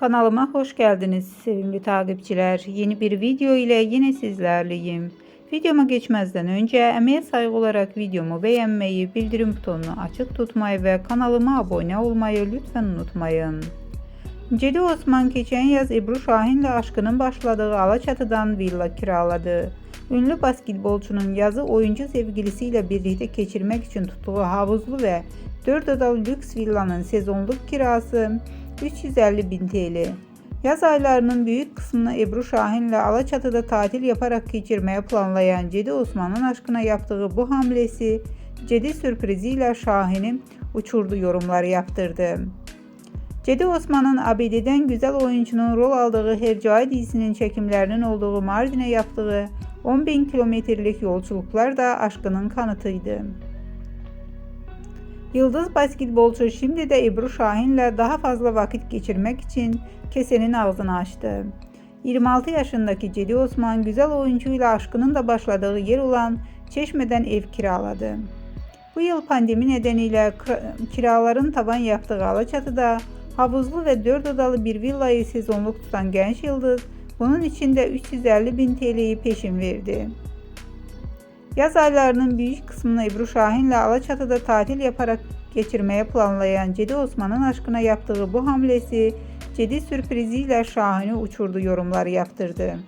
Kanalıma hoş geldiniz sevimli takipçiler. Yeni bir video ile yine sizlerleyim. Videoma geçmezden önce emeğe saygı olarak videomu beğenmeyi, bildirim butonunu açık tutmayı ve kanalıma abone olmayı lütfen unutmayın. Cedi Osman geçen yaz Ebru Şahin'le aşkının başladığı Alaçatı'dan villa kiraladı. Ünlü basketbolcunun yazı oyuncu sevgilisiyle birlikte geçirmek için tuttuğu havuzlu ve 4 odalı lüks villanın sezonluk kirası 350 bin TL. Yaz aylarının büyük kısmını Ebru Şahin'le Alaçatı'da tatil yaparak geçirmeye planlayan Cedi Osman'ın aşkına yaptığı bu hamlesi Cedi sürpriziyle Şahin'i uçurdu yorumlar yaptırdı. Cedi Osman'ın ABD'den güzel oyuncunun rol aldığı Hercai dizisinin çekimlerinin olduğu Mardin'e yaptığı 10 bin kilometrelik yolculuklar da aşkının kanıtıydı. Yıldız basketbolcu şimdi de Ebru Şahin'le daha fazla vakit geçirmek için kesenin ağzını açtı. 26 yaşındaki Cedi Osman güzel oyuncuyla aşkının da başladığı yer olan Çeşme'den ev kiraladı. Bu yıl pandemi nedeniyle kira- kiraların tavan yaptığı Alaçatı'da havuzlu ve 4 odalı bir villayı sezonluk tutan genç yıldız bunun için de 350 bin TL'yi peşin verdi. Yaz aylarının büyük kısmını Ebru Şahin'le Alaçatı'da tatil yaparak geçirmeye planlayan Cedi Osman'ın aşkına yaptığı bu hamlesi Cedi sürpriziyle Şahin'i uçurdu yorumlar yaptırdı.